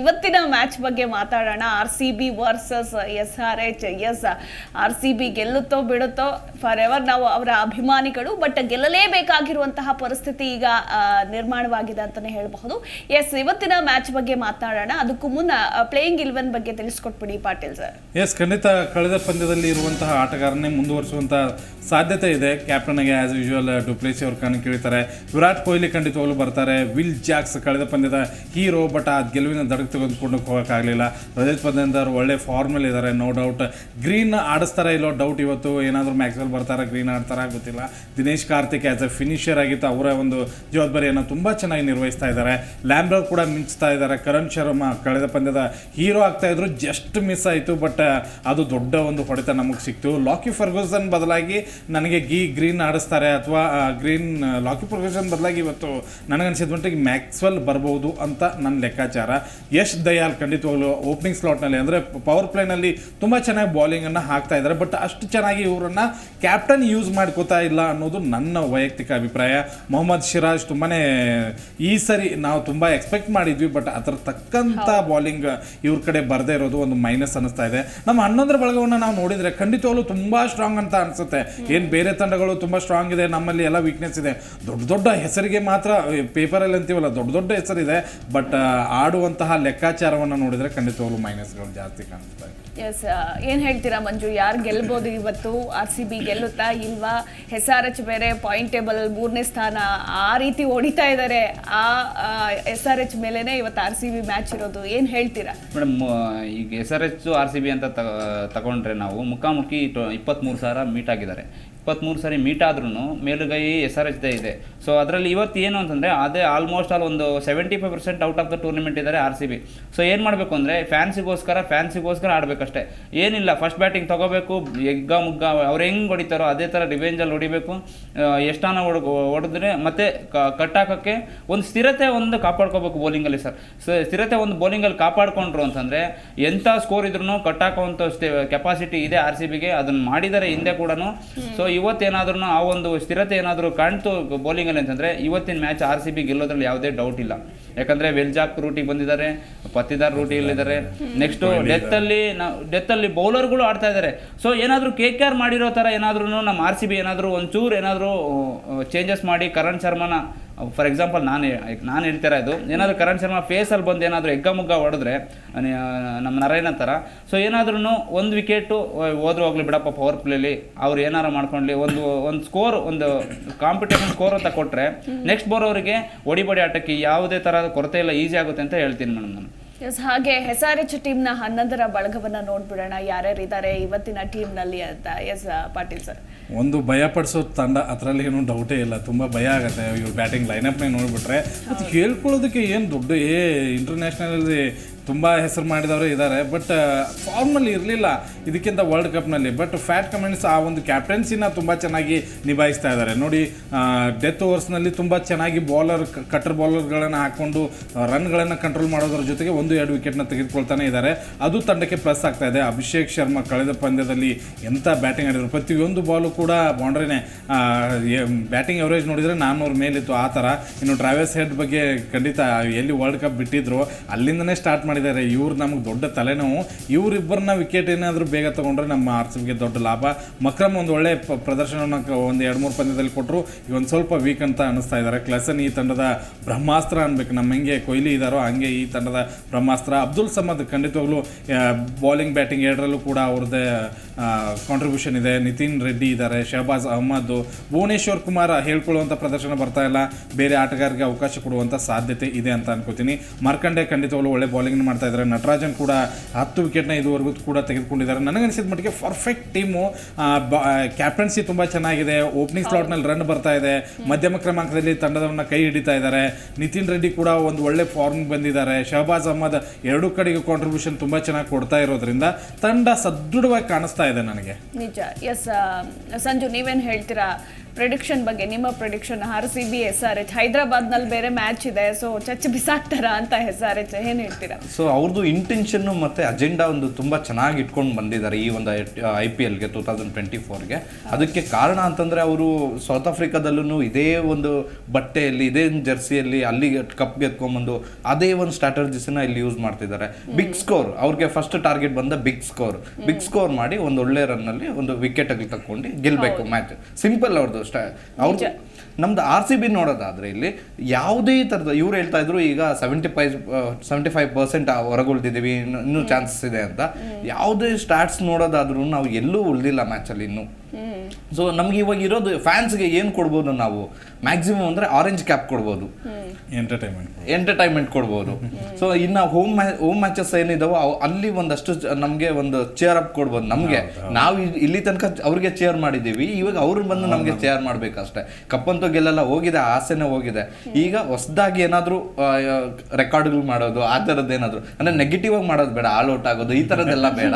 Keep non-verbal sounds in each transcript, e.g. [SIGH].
ಇವತ್ತಿನ ಮ್ಯಾಚ್ ಬಗ್ಗೆ ಮಾತಾಡೋಣ. R C B versus S R H, yes R C B ಗೆಲ್ಲುತ್ತೋ ಬಿಡುತ್ತೋ ಫಾರ್ ಎವರ್ ನಾವು ಅವರ ಅಭಿಮಾನಿಗಳು ಬಟ್ ಗೆಲ್ಲಲೇಬೇಕಾಗಿರುವಂತಹ ಪರಿಸ್ಥಿತಿ ಈಗ ನಿರ್ಮಾಣವಾಗಿದೆ ಅಂತಾನೆ ಹೇಳಬಹುದು. ಎಸ್ ಇವತ್ತಿನ ಮ್ಯಾಚ್ ಬಗ್ಗೆ ಮಾತನಾಡೋಣ ಅದಕ್ಕೂ ಮುನ್ನ ಪ್ಲೇಯಿಂಗ್ ಇಲೆವೆನ್ ಬಗ್ಗೆ ತಿಳಿಸ್ಕೊಟ್ಬಿಡಿ ಪಾಟೀಲ್ ಸರ್. ಎಸ್ ಖಂಡಿತ ಕಳೆದ ಪಂದ್ಯದಲ್ಲಿ ಇರುವಂತಹ ಆಟಗಾರನೇ ಮುಂದುವರಿಸುವಂತಹ ಸಾಧ್ಯತೆ ಇದೆ. ಕ್ಯಾಪ್ಟನ್ಗೆ ಆಸ್ ಯೂಶುವಲ್ ಡುಪ್ಲೇಸಿ ಅವ್ರ ಕೇಳ್ತಾರೆ ವಿರಾಟ್ ಕೊಹ್ಲಿ ಖಂಡಿತವಾಗ್ಲೂ ಬರ್ತಾರೆ. ವಿಲ್ ಜಾಕ್ಸ್ ಕಳೆದ ಪಂದ್ಯದ ಹೀರೋ ಬಟ್ ಆ ಗೆಲುವಿನ ದಡಕ್ಕೆ ತೆಗೆದುಕೊಂಡು ಹೋಗೋಕ್ಕಾಗಲಿಲ್ಲ. ರಜತ್ ಪಂದ್ಯದವ್ರು ಒಳ್ಳೆ ಫಾರ್ಮಲ್ಲಿ ಇದ್ದಾರೆ ನೋ ಡೌಟ್ ಗ್ರೀನ್ ಆಡಿಸ್ತಾರೆ ಇಲ್ಲೋ ಡೌಟ್ ಇವತ್ತು, ಏನಾದರೂ ಮ್ಯಾಕ್ಸ್ವೆಲ್ ಬರ್ತಾರ ಗ್ರೀನ್ ಆಡ್ತಾರ ಗೊತ್ತಿಲ್ಲ. Dinesh Karthik as a finisher ಆಗಿತ್ತು, ಅವರ ಒಂದು ಜವಾಬ್ದಾರಿಯನ್ನು ತುಂಬ ಚೆನ್ನಾಗಿ ನಿರ್ವಹಿಸ್ತಾ ಇದ್ದಾರೆ. ಲ್ಯಾಂಬ್ರೋ ಕೂಡ ಮಿಂಚ್ತಾ ಇದ್ದಾರೆ. ಕರಣ್ ಶರ್ಮಾ ಕಳೆದ ಪಂದ್ಯದ ಹೀರೋ ಆಗ್ತಾ ಇದ್ರು ಜಸ್ಟ್ ಮಿಸ್ ಆಯಿತು ಬಟ್ ಅದು ದೊಡ್ಡ ಒಂದು ಹೊಡೆತ ನಮಗೆ ಸಿಕ್ತು. ಲಾಕಿ ಫರ್ಗೂಸನ್ ಬದಲಾಗಿ ನನಗೆ ಗಿ ಗ್ರೀನ್ ಆಡಿಸ್ತಾರೆ ಅಥವಾ ಗ್ರೀನ್ ಲಾಕಿ ಫರ್ಗೂಸನ್ ಬದಲಾಗಿ ಇವತ್ತು ನನಗನ್ಸಿದ ಮಟ್ಟಿಗೆ ಮ್ಯಾಕ್ಸ್ವೆಲ್ ಬರ್ಬೋದು ಅಂತ ನನ್ನ ಲೆಕ್ಕಾಚಾರ. ಯಶ್ ದಯಾಲ್ ಖಂಡಿತವಾಗ್ಲೂ ಓಪನಿಂಗ್ ಸ್ಲಾಟ್ನಲ್ಲಿ ಅಂದರೆ ಪವರ್ ಪ್ಲೇನಲ್ಲಿ ತುಂಬ ಚೆನ್ನಾಗಿ ಬೌಲಿಂಗನ್ನು ಹಾಕ್ತಾ ಇದ್ದಾರೆ ಬಟ್ ಅಷ್ಟು ಚೆನ್ನಾಗಿ ಇವರನ್ನು ಕ್ಯಾಪ್ಟನ್ ಯೂಸ್ ಮಾಡ್ಕೋತಾ ಇಲ್ಲ ಅನ್ನೋದು ನನ್ನ ವೈಯಕ್ತಿಕ ಅಭಿಪ್ರಾಯ. ಮೊಹಮ್ಮದ್ ಶಿರಾಜ್ ತುಂಬಾ ಈ ಸರಿ ನಾವು ತುಂಬ ಎಕ್ಸ್ಪೆಕ್ಟ್ ಮಾಡಿದ್ವಿ ಬಟ್ ಅದರ ತಕ್ಕಂಥ ಬಾಲಿಂಗ್ ಇವ್ರ ಕಡೆ ಬರದೇ ಇರೋದು ಒಂದು ಮೈನಸ್ ಅನಿಸ್ತಾ ಇದೆ. ನಮ್ಮ ಹನ್ನೊಂದರ ಬಳಗವನ್ನು ನಾವು ನೋಡಿದರೆ ಖಂಡಿತವಾಗ್ಲೂ ತುಂಬ ಸ್ಟ್ರಾಂಗ್ ಅಂತ ಅನಿಸುತ್ತೆ. ಏನು ಬೇರೆ ತಂಡಗಳು ತುಂಬ ಸ್ಟ್ರಾಂಗ್ ಇದೆ ನಮ್ಮಲ್ಲಿ ಎಲ್ಲ ವೀಕ್ನೆಸ್ ಇದೆ. ದೊಡ್ಡ ದೊಡ್ಡ ಹೆಸರಿಗೆ ಮಾತ್ರ ಪೇಪರಲ್ಲಿ ಅಂತೀವಲ್ಲ ದೊಡ್ಡ ದೊಡ್ಡ ಹೆಸರಿದೆ. ಬಟ್ ಆಡುವಂತಹ ಲೆಕ್ಕಾಚಾರವನ್ನು ನೋಡಿದರೆ ಖಂಡಿತವಾಗ್ಲೂ ಮೈನಸ್ಗಳು ಜಾಸ್ತಿ ಕಾಣಿಸ್ತಾ ಇದೆ. ಎಸ್ ಏನ್ ಹೇಳ್ತೀರಾ ಮಂಜು? ಯಾರು ಗೆಲ್ಬೋದು ಇವತ್ತು? ಆರ್ ಸಿ ಬಿ ಗೆಲ್ಲುತ್ತಾ ಇಲ್ವಾ? ಎಸ್ ಆರ್ ಎಚ್ ಬೇರೆ ಪಾಯಿಂಟ್ ಟೇಬಲ್ ಮೂರನೇ ಸ್ಥಾನ ಆ ರೀತಿ ಹೊಡಿತಾ ಇದ್ದಾರೆ ಆ ಎಸ್ ಆರ್ ಎಚ್ ಮೇಲೆನೆ ಇವತ್ತು ಆರ್ ಸಿ ಬಿ ಮ್ಯಾಚ್ ಇರೋದು. ಏನು ಹೇಳ್ತೀರಾ? ಮೇಡಮ್ ಈಗ S R H R C B ಅಂತ ತಗೊಂಡ್ರೆ ನಾವು ಮುಖಾಮುಖಿ ಇಪ್ಪತ್ತ್ಮೂರು ಸಾವಿರ ಮೀಟ್ ಆಗಿದ್ದಾರೆ. ಇಪ್ಪತ್ತ್ಮೂರು ಸಾರಿ ಮೀಟ್ ಆದ್ರೂ ಮೇಲುಗೈ ಎಸ್ ಆರ್ ಎಚ್ದೇ ಇದೆ. ಸೊ ಅದರಲ್ಲಿ ಇವತ್ತು ಏನು ಅಂತಂದರೆ, ಅದೇ ಆಲ್ಮೋಸ್ಟ್ ಆಲ್ ಒಂದು seventy five percent out of the tournament ಇದ್ದಾರೆ ಆರ್ ಸಿ ಬಿ ಸೊ ಏನು ಮಾಡಬೇಕು ಅಂದರೆ ಫ್ಯಾನ್ಸಿಗೋಸ್ಕರ ಫ್ಯಾನ್ಸಿಗೋಸ್ಕರ ಆಡಬೇಕಷ್ಟೇ. ಏನಿಲ್ಲ ಫಸ್ಟ್ ಬ್ಯಾಟಿಂಗ್ ತಗೋಬೇಕು, ಎಗ್ಗ ಮುಗ್ಗ, ಅವ್ರು ಹೆಂಗೆ ಹೊಡಿತಾರೋ ಅದೇ ಥರ ರಿವೆಂಜಲ್ಲಿ ಹೊಡಿಬೇಕು. ಎಷ್ಟಾನ ಹೊಡ್ ಹೊಡೆದ್ರೆ ಮತ್ತೆ ಕಟ್ ಹಾಕೋಕ್ಕೆ ಒಂದು ಸ್ಥಿರತೆ ಒಂದು ಕಾಪಾಡ್ಕೋಬೇಕು ಬೌಲಿಂಗಲ್ಲಿ ಸರ್. ಸೊ ಸ್ಥಿರತೆ ಒಂದು ಬೌಲಿಂಗಲ್ಲಿ ಕಾಪಾಡಿಕೊಂಡ್ರು ಅಂತಂದರೆ ಎಂಥ ಸ್ಕೋರ್ ಇದ್ರೂ ಕಟ್ ಹಾಕೋವಂಥ ಕೆಪಾಸಿಟಿ ಇದೆ ಆರ್ ಸಿ ಬಿಗೆ ಅದನ್ನು ಮಾಡಿದ್ದಾರೆ ಹಿಂದೆ ಕೂಡ ಸೊ ಇವತ್ತೇನಾದ್ರೂ ಆ ಒಂದು ಸ್ಥಿರತೆ ಏನಾದರೂ ಕಾಣ್ತು ಬೌಲಿಂಗಲ್ಲಿ ಅಂತಂದರೆ ಇವತ್ತಿನ ಮ್ಯಾಚ್ ಆರ್ ಸಿ ಬಿ ಗೆಲ್ಲೋದ್ರಲ್ಲಿ ಯಾವುದೇ ಡೌಟ್ ಇಲ್ಲ. ಯಾಕಂದರೆ ವೆಲ್ಜಾಕ್ ರೂಟಿಗೆ ಬಂದಿದ್ದಾರೆ ಪತ್ತಿದಾರ್ ರೂಟಿಯಲ್ಲಿದ್ದಾರೆ ನೆಕ್ಸ್ಟು ಡೆತ್ತಲ್ಲಿ ನಾವು ಡೆತ್ತಲ್ಲಿ ಬೌಲರ್ಗಳು ಆಡ್ತಾ ಇದ್ದಾರೆ. ಸೊ ಏನಾದರೂ ಕೆ ಕೆ ಆರ್ ಮಾಡಿರೋ ಥರ ಏನಾದ್ರೂ ನಮ್ಮ ಆರ್ ಸಿ ಬಿ ಏನಾದರೂ ಒಂಚೂರು ಏನಾದರೂ ಚೇಂಜಸ್ ಮಾಡಿ ಕರಣ್ ಶರ್ಮನ ಫಾರ್ ಎಕ್ಸಾಂಪಲ್ ನಾನು ನಾನು ಹೇಳ್ತಾ ಇದು ಏನಾದರೂ ಕರಣ್ ಶರ್ಮಾ ಫೇಸಲ್ಲಿ ಬಂದು ಏನಾದರೂ ಎಗ್ಗ ಮುಗ್ಗ ಹೊಡೆದ್ರೆ ನಮ್ಮ ನರೇನ ಥರ ಸೊ ಏನಾದ್ರೂ ಒಂದು ವಿಕೆಟು ಹೋದ್ರೂ ಹೋಗ್ಲಿ ಬಿಡಪ್ಪ ಪವರ್ ಪ್ಲೇಲಿ ಅವ್ರು ಏನಾರು ಮಾಡ್ಕೊಳ್ಲಿ ಒಂದು ಒಂದು ಸ್ಕೋರ್ ಒಂದು ಕಾಂಪಿಟೇಷನ್ ಸ್ಕೋರ್ ಅಂತ ಕೊಟ್ಟರೆ ನೆಕ್ಸ್ಟ್ ಬರೋರಿಗೆ ಒಡಿಬಡಿ ಆಟಕ್ಕೆ ಯಾವುದೇ ಥರದ ಕೊರತೆ ಇಲ್ಲ ಈಸಿ ಆಗುತ್ತೆ ಅಂತ ಹೇಳ್ತೀನಿ ಮೇಡಮ್ ನಾನು. ಎಸ್ ಹಾಗೆ ಎಸ್ ಆರ್ ಎಚ್ ಟೀಮ್ನ ಹನ್ನೊಂದರ ಬಳಗವನ್ನ ನೋಡ್ಬಿಡೋಣ. ಯಾರ್ಯಾರು ಇದ್ದಾರೆ ಇವತ್ತಿನ ಟೀಮ್ನಲ್ಲಿ ಅಂತ. ಎಸ್ ಪಾಟೀಲ್ ಸರ್ ಒಂದು ಭಯ ಪಡಿಸೋ ತಂಡ ಅದರಲ್ಲಿ ಏನು ಡೌಟೇ ಇಲ್ಲ. ತುಂಬ ಭಯ ಆಗುತ್ತೆ. ಇವ್ರು ಬ್ಯಾಟಿಂಗ್ ಲೈನಪ್ನೇ ನೋಡಿಬಿಟ್ರೆ. ಮತ್ತು ಹೇಳ್ಕೊಳ್ಳೋದಕ್ಕೆ ಏನು ದೊಡ್ಡ ಏ ಇಂಟರ್ನ್ಯಾಷನಲಲ್ಲಿ ತುಂಬ ಹೆಸರು ಮಾಡಿದವರು ಇದ್ದಾರೆ ಬಟ್ ಫಾರ್ಮಲ್ಲಿ ಇರಲಿಲ್ಲ ಇದಕ್ಕಿಂತ ವರ್ಲ್ಡ್ ಕಪ್ನಲ್ಲಿ ಬಟ್ ಫ್ಯಾಟ್ ಕಮೆಂಟ್ಸ್ ಆ ಒಂದು ಕ್ಯಾಪ್ಟನ್ಸಿನ ತುಂಬ ಚೆನ್ನಾಗಿ ನಿಭಾಯಿಸ್ತಾ ಇದ್ದಾರೆ. ನೋಡಿ ಡೆತ್ ಓವರ್ಸ್ನಲ್ಲಿ ತುಂಬ ಚೆನ್ನಾಗಿ ಬಾಲರ್ ಕಟರ್ ಬಾಲರ್ಗಳನ್ನು ಹಾಕ್ಕೊಂಡು ರನ್ಗಳನ್ನು ಕಂಟ್ರೋಲ್ ಮಾಡೋದ್ರ ಜೊತೆಗೆ ಒಂದು ಎರಡು ವಿಕೆಟ್ನ ತೆಗೆದುಕೊಳ್ತಾನೆ ಇದ್ದಾರೆ. ಅದು ತಂಡಕ್ಕೆ ಪ್ಲಸ್ ಆಗ್ತಾ ಇದೆ. ಅಭಿಷೇಕ್ ಶರ್ಮಾ ಕಳೆದ ಪಂದ್ಯದಲ್ಲಿ ಎಂಥ ಬ್ಯಾಟಿಂಗ್ ಆಡಿದ್ರು. ಪ್ರತಿಯೊಂದು ಬಾಲು ಕೂಡ ಬೌಂಡ್ರಿನೇ ಬ್ಯಾಟಿಂಗ್ ಎವರೇಜ್ ನೋಡಿದರೆ ನಾನ್ನೂರು ಮೇಲಿತ್ತು ಆ ಥರ. ಇನ್ನು ಟ್ರಾವೆಲ್ಸ್ ಹೆಡ್ ಬಗ್ಗೆ ಖಂಡಿತ ಎಲ್ಲಿ ವರ್ಲ್ಡ್ ಕಪ್ ಬಿಟ್ಟಿದ್ರು, ಅಲ್ಲಿಂದನೇ ಸ್ಟಾರ್ಟ್ ಮಾಡಿದ್ದಾರೆ. ಇವ್ರು ನಮಗೆ ದೊಡ್ಡ ತಲೆನೋವು. ಇವರಿಬ್ಬರನ್ನ ವಿಕೆಟ್ ಏನಾದರೂ ಬೇಗ ತೊಗೊಂಡ್ರೆ ನಮ್ಮ ಆರ್ ದೊಡ್ಡ ಲಾಭ. ಮಕ್ರಮ್ ಒಂದು ಒಳ್ಳೆ ಪ್ರದರ್ಶನವನ್ನು ಒಂದು ಎರಡು ಮೂರು ಪಂದ್ಯದಲ್ಲಿ ಕೊಟ್ಟರು ಇವೊಂದು ಸ್ವಲ್ಪ ವೀಕ್ ಅಂತ ಅನಿಸ್ತಾ ಇದ್ದಾರೆ ಕ್ಲಸನ್ ಈ ತಂಡದ ಬ್ರಹ್ಮಾಸ್ತ್ರ ಅನ್ಬೇಕು. ನಮ್ಮ ಹೆಂಗೆ ಕೊಹ್ಲಿ ಇದ್ದಾರೋ ಹಂಗೆ ಈ ತಂಡದ ಬ್ರಹ್ಮಾಸ್ತ್ರ. ಅಬ್ದುಲ್ ಸಮದ್ ಖಂಡಿತವಾಗ್ಲೂ ಬೌಲಿಂಗ್ ಬ್ಯಾಟಿಂಗ್ ಎರಡರಲ್ಲೂ ಕೂಡ ಅವ್ರದ್ದೇ ಕಾಂಟ್ರಿಬ್ಯೂಷನ್ ಇದೆ. ನಿತಿನ್ ರೆಡ್ಡಿ ಇದ್ದಾರೆ ಶಹಬಾಜ್ ಅಹಮದ್, ಭುವನೇಶ್ವರ್ ಕುಮಾರ್ ಹೇಳ್ಕೊಳ್ಳುವಂಥ ಪ್ರದರ್ಶನ ಬರ್ತಾ ಇಲ್ಲ. ಬೇರೆ ಆಟಗಾರರಿಗೆ ಅವಕಾಶ ಕೊಡುವಂಥ ಸಾಧ್ಯತೆ ಇದೆ ಅಂತ ಅನ್ಕೋತೀನಿ. ಮಾರ್ಕಂಡೆ ಖಂಡಿತವಾಗ್ಲೂ ಒಳ್ಳೆ ಬೌಲಿಂಗ್ ಮಾಡ್ತಾ ಇದ್ದಾರೆ? ನಟರಾಜನ್ ಕೂಡ ಹತ್ತು ವಿಕೆಟ್ನ ಇದುವರೆಗೂ ಕೂಡ ತೆಗೆದುಕೊಂಡಿದ್ದಾರೆ. ನನಗನ್ಸಿದ ಮಟ್ಟಿಗೆ ಪರ್ಫೆಕ್ಟ್ ಟೀಮು ಕ್ಯಾಪ್ಟನ್ಸಿ ತುಂಬ ಚೆನ್ನಾಗಿದೆ. ಓಪನಿಂಗ್ ಸ್ಲಾಟ್ನಲ್ಲಿ ರನ್ ಬರ್ತಾ ಇದೆ. ಮಧ್ಯಮ ಕ್ರಮಾಂಕದಲ್ಲಿ ತಂಡದವನ್ನ ಕೈ ಹಿಡಿತಾ ಇದ್ದಾರೆ. ನಿತಿನ್ ರೆಡ್ಡಿ ಕೂಡ ಒಂದು ಒಳ್ಳೆ ಫಾರ್ಮ್ ಬಂದಿದ್ದಾರೆ. ಶಹಬಾಜ್ ಅಹಮದ್ ಎರಡೂ ಕಡೆಗೆ ಕಾಂಟ್ರಿಬ್ಯೂಷನ್ ತುಂಬ ಚೆನ್ನಾಗಿ ಕೊಡ್ತಾ ಇರೋದ್ರಿಂದ ತಂಡ ಸದೃಢವಾಗಿ ಕಾಣಿಸ್ತಾ ಇದೆ ನನಗೆ. ನಿಜ. ಎಸ್ ಸಂಜು ನೀವೇನು ಹೇಳ್ತೀರಾ? ಪ್ರಿಡಿಕ್ಷನ್ ಬಗ್ಗೆ ನಿಮ್ಮ prediction R C B S R H ಹೈದರಾಬಾದ್ನಲ್ಲಿ ಬೇರೆ ಮ್ಯಾಚ್ ಇದೆ ಸೊ ಚಚ್ ಬಿಸಾಕ್ತಾರ ಅಂತ ಎಸ್ ಆರ್ ಎಚ್ ಏನು ಹೇಳ್ತೀರಾ? ಸೊ ಅವ್ರದ್ದು ಇಂಟೆನ್ಷನ್ ಮತ್ತೆ ಅಜೆಂಡಾ ಒಂದು ತುಂಬಾ ಚೆನ್ನಾಗಿ ಇಟ್ಕೊಂಡು ಬಂದಿದ್ದಾರೆ ಈ ಒಂದು ಐ ಪಿ ಎಲ್ಗೆ ಟೂ ತೌಸಂಡ್ ಟ್ವೆಂಟಿ ಫೋರ್ಗೆ ಅದಕ್ಕೆ ಕಾರಣ ಅಂತಂದ್ರೆ ಅವರು ಸೌತ್ ಆಫ್ರಿಕಾದಲ್ಲೂ ಇದೇ ಒಂದು ಬಟ್ಟೆಯಲ್ಲಿ ಇದೇ ಜರ್ಸಿಯಲ್ಲಿ ಅಲ್ಲಿ ಕಪ್ ಗೆದ್ಕೊಂಬಂದು ಅದೇ ಒಂದು ಸ್ಟ್ರಾಟಜಿಸನ್ನ ಇಲ್ಲಿ ಯೂಸ್ ಮಾಡ್ತಿದ್ದಾರೆ. ಬಿಗ್ ಸ್ಕೋರ್ ಅವ್ರಿಗೆ ಫಸ್ಟ್ ಟಾರ್ಗೆಟ್ ಬಂದ ಬಿಗ್ ಸ್ಕೋರ್ ಬಿಗ್ ಸ್ಕೋರ್ ಮಾಡಿ ಒಂದು ಒಳ್ಳೆ ರನ್ನಲ್ಲಿ ಒಂದು ವಿಕೆಟ್ ಅಲ್ಲಿ ತಕೊಂಡು ಗೆಲ್ಬೇಕು ಮ್ಯಾಚ್ ಸಿಂಪಲ್ ಅವ್ರದ್ದು ಸ್ಟಾ ಅವ್ರದ್ದು ನಮ್ದು ಆರ್ ಸಿ ಬಿ ನೋಡೋದಾದ್ರೆ ಇಲ್ಲಿ ಯಾವುದೇ ಥರದ ಇವ್ರು ಹೇಳ್ತಾ ಇದ್ರು ಈಗ seventy five seventy five percent ಹೊರಗುಳ್ದಿದ್ದೀವಿ ಇನ್ನು ಇನ್ನೂ ಚಾನ್ಸಸ್ ಇದೆ ಅಂತ. ಯಾವುದೇ ಸ್ಟಾರ್ಟ್ಸ್ ನೋಡೋದಾದ್ರೂ ನಾವು ಎಲ್ಲೂ ಉಳಿದಿಲ್ಲ ಮ್ಯಾಚಲ್ಲಿ ಇನ್ನೂ. ಸೊ ನಮ್ಗೆ ಇವಾಗ ಇರೋದು ಫ್ಯಾನ್ಸ್ಗೆ ಏನು ಕೊಡ್ಬೋದು ನಾವು? ಮ್ಯಾಕ್ಸಿಮಮ್ ಅಂದರೆ ಆರೆಂಜ್ ಕ್ಯಾಪ್ ಕೊಡ್ಬೋದು. ಎಂಟರ್ಟೈನ್ಮೆಂಟ್ ಎಂಟರ್ಟೈನ್ಮೆಂಟ್ ಕೊಡ್ಬೋದು. ಸೊ ಇನ್ನು ಹೋಮ್ ಹೋಮ್ ಮ್ಯಾಚಸ್ ಏನಿದಾವೋ ಅವು ಅಲ್ಲಿ ಒಂದಷ್ಟು ನಮಗೆ ಒಂದು ಚೇರ್ ಅಪ್ ಕೊಡ್ಬೋದು ನಮ್ಗೆ. ನಾವು ಇಲ್ಲಿ ತನಕ ಅವ್ರಿಗೆ ಚೇರ್ ಮಾಡಿದ್ದೀವಿ. ಇವಾಗ ಅವ್ರು ಬಂದು ನಮ್ಗೆ ಚೇರ್ ಮಾಡ್ಬೇಕಷ್ಟೇ. ಕಪ್ಪಂತೂ ಗೆಲ್ಲೆಲ್ಲ ಹೋಗಿದೆ ಆಸೆನೆ ಹೋಗಿದೆ. ಈಗ ಹೊಸದಾಗಿ ಏನಾದ್ರು ರೆಕಾರ್ಡ್ಗಳು ಮಾಡೋದು ಆ ಥರದ್ದು ಏನಾದ್ರು. ಅಂದ್ರೆ ನೆಗೆಟಿವ್ ಆಗಿ ಮಾಡೋದು ಬೇಡ ಆಲ್ ಔಟ್ ಆಗೋದು ಈ ಥರದ್ದೆಲ್ಲ ಬೇಡ.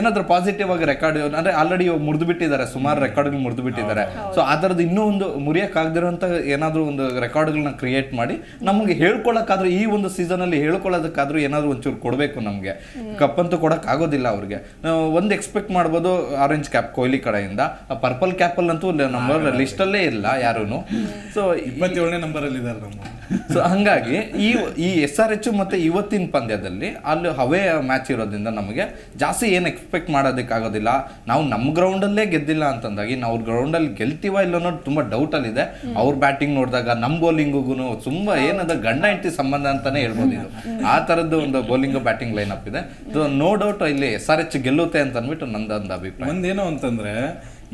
ಏನಾದ್ರು ಪಾಸಿಟಿವ್ ಆಗಿ ರೆಕಾರ್ಡ್ ಅಂದ್ರೆ ಆಲ್ರೆಡಿ ಮುರಿದು ಬಿಟ್ಟಿದ್ದಾರೆ ಸುಮಾರು ರೆಕಾರ್ಡ್ಗಳು ಮುರಿದು ಬಿಟ್ಟಿದ್ದಾರೆ ಸೊ ಅದರದ್ದು ಇನ್ನೂ ಒಂದು ಮುರಿಯಕ್ಕಾಗದಿರೋಂಥ ಏನಾದ್ರು ಒಂದು ರೆಕಾರ್ಡ್ಗಳನ್ನ ಕ್ರಿಯೇಟ್ ಮಾಡಿ ನಮಗೆ ಹೇಳ್ಕೊಳಕ್ಕಾದ್ರೂ ಈ ಒಂದು ಸೀಸನ್ ಅಲ್ಲಿ ಹೇಳ್ಕೊಳ್ಳೋದಕ್ಕಾದ್ರೂ ಏನಾದ್ರು ಒಂಚೂರು ಕೊಡಬೇಕು ನಮಗೆ. ಕಪ್ ಅಂತೂ ಕೊಡಕ್ ಆಗೋದಿಲ್ಲ ಅವ್ರಿಗೆ. ನಾವು ಒಂದು ಎಕ್ಸ್ಪೆಕ್ಟ್ ಮಾಡ್ಬೋದು ಆರೆಂಜ್ ಕ್ಯಾಪ್ ಕೊಹ್ಲಿ ಕಡೆಯಿಂದ. ಪರ್ಪಲ್ ಕ್ಯಾಪ್ ಅಂತೂ ನಮ್ಮ ಲಿಸ್ಟ್ ಅಲ್ಲೇ ಇಲ್ಲ ಯಾರೂ ಸೊ ಇಪ್ಪತ್ತೇಳನೇ ನಂಬರ್ ಅಲ್ಲಿ ಇದಾರೆ ನಮ್ಮ. ಸೊ ಹಂಗಾಗಿ ಈ ಈ ಎಸ್ ಆರ್ ಎಚ್ ಮತ್ತೆ ಇವತ್ತಿನ ಪಂದ್ಯದಲ್ಲಿ ಅಲ್ಲಿ ಹವೇ ಮ್ಯಾಚ್ ಇರೋದ್ರಿಂದ ನಮಗೆ ಜಾಸ್ತಿ ಏನು ಎಕ್ಸ್ಪೆಕ್ಟ್ ಮಾಡೋದಕ್ಕಾಗೋದಿಲ್ಲ. ನಾವು ನಮ್ಮ ಗ್ರೌಂಡಲ್ಲೇ ಗೆದ್ದಿಲ್ಲ ಅಂತಂದಾಗಿ ನಾವು ಗ್ರೌಂಡಲ್ಲಿ ಗೆಲ್ತೀವ ಇಲ್ಲ ಅನ್ನೋದು ತುಂಬ ಡೌಟಲ್ಲಿದೆ ಅವ್ರ ಬ್ಯಾಟಿಂಗ್ ನೋಡಿದಾಗ ನಮ್ಮ ಬೌಲಿಂಗಿಗೂ ತುಂಬ ಏನದ ಗಂಡ ಹೆಂಡತಿ ಸಂಬಂಧ ಅಂತಾನೆ ಹೇಳ್ಬೋದು ಇದು. ಆ ಥರದ್ದು ಒಂದು ಬೌಲಿಂಗ್ ಬ್ಯಾಟಿಂಗ್ ಲೈನ್ ಅಪ್ ಇದೆ ಸೊ ನೋ ಡೌಟ್ ಇಲ್ಲಿ ಎಸ್ ಆರ್ ಎಚ್ ಗೆಲ್ಲುತ್ತೆ ಅಂತ ಅಂದ್ಬಿಟ್ಟು ನಂದೊಂದು ಅಭಿಪ್ರಾಯ. ಒಂದೇನು ಅಂತಂದ್ರೆ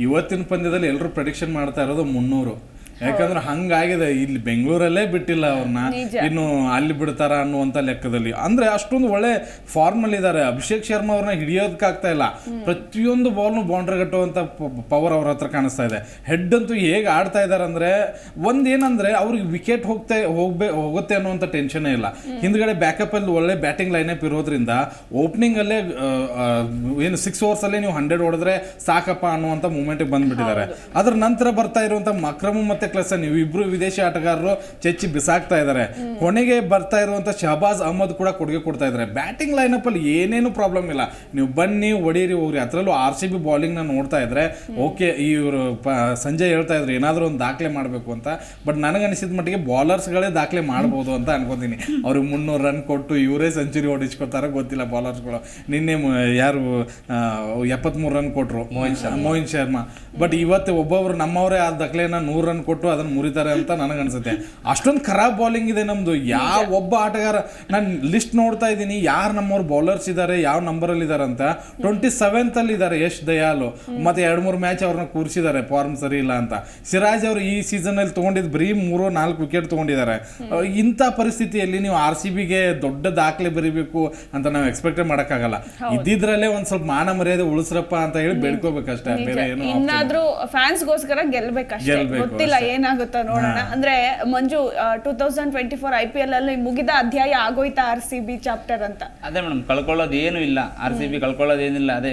ಇವತ್ತಿನ ಪಂದ್ಯದಲ್ಲಿ ಎಲ್ಲರೂ ಪ್ರೆಡಿಕ್ಷನ್ ಮಾಡ್ತಾ ಇರೋದು ಮುನ್ನೂರು. ಯಾಕಂದ್ರೆ ಹಂಗಾಗಿದೆ ಇಲ್ಲಿ ಬೆಂಗಳೂರಲ್ಲೇ ಬಿಟ್ಟಿಲ್ಲ ಅವ್ರನ್ನ ಇನ್ನು ಅಲ್ಲಿ ಬಿಡ್ತಾರ ಅನ್ನುವಂತ ಲೆಕ್ಕದಲ್ಲಿ. ಅಂದ್ರೆ ಅಷ್ಟೊಂದು ಒಳ್ಳೆ ಫಾರ್ಮ್ ಅಲ್ಲಿ ಇದಾರೆ. ಅಭಿಷೇಕ್ ಶರ್ಮಾ ಅವ್ರನ್ನ ಹಿಡಿಯೋದಕ್ಕಾಗ್ತಾ ಇಲ್ಲ. ಪ್ರತಿಯೊಂದು ಬಾಲ್ನು ಬೌಂಡ್ರಿ ಕಟ್ಟುವಂತ ಪವರ್ ಅವ್ರ ಹತ್ರ ಕಾಣಿಸ್ತಾ ಇದೆ. ಹೆಡ್ ಅಂತೂ ಹೇಗೆ ಆಡ್ತಾ ಇದಾರೆ ಅಂದ್ರೆ ಒಂದೇನಂದ್ರೆ ಅವ್ರಿಗೆ ವಿಕೆಟ್ ಹೋಗ್ತಾ ಹೋಗ್ಬೇ ಹೋಗುತ್ತೆ ಅನ್ನುವಂತ ಟೆನ್ಷನ್ ಇಲ್ಲ. ಹಿಂದ್ಗಡೆ ಬ್ಯಾಕಪ್ ಅಲ್ಲಿ ಒಳ್ಳೆ ಬ್ಯಾಟಿಂಗ್ ಲೈನ್ ಅಪ್ ಇರೋದ್ರಿಂದ ಓಪನಿಂಗ್ ಅಲ್ಲೇ ಏನು ಸಿಕ್ಸ್ ಓವರ್ಸ್ ಅಲ್ಲೇ ನೀವು ಹಂಡ್ರೆಡ್ ಹೊಡೆದ್ರೆ ಸಾಕಪ್ಪ ಅನ್ನುವಂತ ಮೂಮೆಂಟ್ ಬಂದ್ಬಿಟ್ಟಿದ್ದಾರೆ. ಅದ್ರ ನಂತರ ಬರ್ತಾ ಇರುವಂತ ಮಕ್ರಮ್ ಮತ್ತೆ ಕ್ಲಸನ್ ನೀವು ಇಬ್ರು ವಿದೇಶಿ ಆಟಗಾರರು ಚಚ್ಚಿ ಬಿಸಾಕ್ತಾ ಇದ್ದಾರೆ ಕೊನೆಗೆ ಬರ್ತಾ ಇರುವಂತ ಶಹಬಾಜ್ ಅಹಮದ್ ಕೂಡ ಕೊಡುಗೆ ಕೊಡ್ತಾ ಇದ್ದಾರೆ ಬ್ಯಾಟಿಂಗ್ ಲೈನಪ್ ಅಲ್ಲಿ ಏನೇನು ಪ್ರಾಬ್ಲಮ್ ಇಲ್ಲ. ನೀವು ಬನ್ನಿ ಹೊಡೀರಿ ಹೋಗ್ರಿ. ಅದರಲ್ಲೂ ಆರ್ ಸಿ ಬಿ ಬಾಲಿಂಗ್ನ ನೋಡ್ತಾ ಇದ್ರೆ ಓಕೆ ಇವರು ಸಂಜಯ್ ಹೇಳ್ತಾ ಇದ್ರು ಏನಾದರೂ ಒಂದು ದಾಖಲೆ ಮಾಡಬೇಕು ಅಂತ. ಬಟ್ ನನಗನ್ಸಿದ ಮಟ್ಟಿಗೆ ಬೌಲರ್ಸ್ಗಳೇ ದಾಖಲೆ ಮಾಡ್ಬೋದು ಅಂತ ಅನ್ಕೊಂತೀನಿ. ಅವ್ರಿಗೆ ಮುನ್ನೂರು ರನ್ ಕೊಟ್ಟು ಇವರೇ ಸೆಂಚುರಿ ಹೊಡಿಸ್ಕೊತಾರ ಗೊತ್ತಿಲ್ಲ ಬೌಲರ್ಸ್ಗಳು ನಿನ್ನೆ ಯಾರು ಎಪ್ಪತ್ಮೂರು ರನ್ ಕೊಟ್ರು. ಮೋಹಿನ್ ಶರ್ಮಾ. ಮೋಹಿನ್ ಶರ್ಮಾ. ಬಟ್ ಇವತ್ತು ಒಬ್ಬೊಬ್ರು ನಮ್ಮವರೇ ಆ ದಾಖಲೆನ ನೂರು ರನ್ ಕೊಟ್ಟು ಅದನ್ನ ಮುರಿತಾರೆ ಅಂತ ನನಗನ್ಸುತ್ತೆ. ಅಷ್ಟೊಂದು ಖರಾಬ್ ಬೌಲಿಂಗ್ ಇದೆ ನಮ್ದು. ಯಾವ ಒಬ್ಬ ಆಟಗಾರ ನಾನು ಲಿಸ್ಟ್ ನೋಡ್ತಾ ಇದ್ದೀನಿ. ಯಾರು ನಮ್ಮವ್ರು ಬೌಲರ್ಸ್ ಇದ್ದಾರೆ ಯಾವ ನಂಬರಲ್ಲಿ ಇದ್ದಾರೆ ಅಂತ. ಟ್ವೆಂಟಿ ಸೆವೆಂತ್ ಅಲ್ಲಿ ಇದ್ದಾರೆ ಯಶ್ ದಯಾಲು. ಮತ್ತೆ ಎರಡು ಮೂರು ಮ್ಯಾಚ್ ಅವ್ರನ್ನ ಕೂರಿಸಿದ್ದಾರೆ ಫಾರ್ಮ್ ಸರಿ ಇಲ್ಲ ಅಂತ. ಸಿರಾಜ್ ಅವರು ಈ ಸೀಸನ್ ಅಲ್ಲಿ ತಗೊಂಡಿದ್ದು ಬರೀ ಮೂರು ನಾಲ್ಕು ವಿಕೆಟ್ ತಗೊಂಡಿದ್ದಾರೆ. ಇಂಥ ಪರಿಸ್ಥಿತಿಯಲ್ಲಿ ನೀವು ಆರ್ ಸಿ ಬಿಗೆ ದೊಡ್ಡ ದಾಖಲೆ ಬರೀಬೇಕು ಅಂತ ನಾವು ಎಕ್ಸ್ಪೆಕ್ಟ್ ಮಾಡಕ್ಕಾಗಲ್ಲ. ಇದ್ದಿದ್ರಲ್ಲೇ ಒಂದ್ ಸ್ವಲ್ಪ ಮಾನ ಮರ್ಯಾದೆ ಉಳಿಸ್ರಪ್ಪ ಅಂತ ಹೇಳಿ ಬೇಡ್ಕೋಬೇಕಷ್ಟೇ. ಬೇರೆ ಏನು ಇನ್ನಾದ್ರೂ ಫ್ಯಾನ್ಸ್ಗೋಸ್ಕರ ಗೆಲ್ಬೇಕಷ್ಟೇ. ಗೆಲ್ಬೇಕು ಗೊತ್ತಿಲ್ಲ ಏನಾಗುತ್ತೋ ನೋಡೋಣ. ಅಂದ್ರೆ Manju two thousand twenty four I P L ಅಲ್ಲಿ ಮುಗಿದ ಅಧ್ಯಾಯ ಆಗೋಯ್ತಾ ಆರ್ ಸಿ ಬಿ ಚಾಪ್ಟರ್ ಅಂತ? ಅದೇ ಮೇಡಮ್ ಕಳ್ಕೊಳ್ಳೋದು ಏನು ಇಲ್ಲ. ಆರ್ ಸಿ ಬಿ ಕಳ್ಕೊಳ್ಳೋದು ಏನಿಲ್ಲ ಅದೇ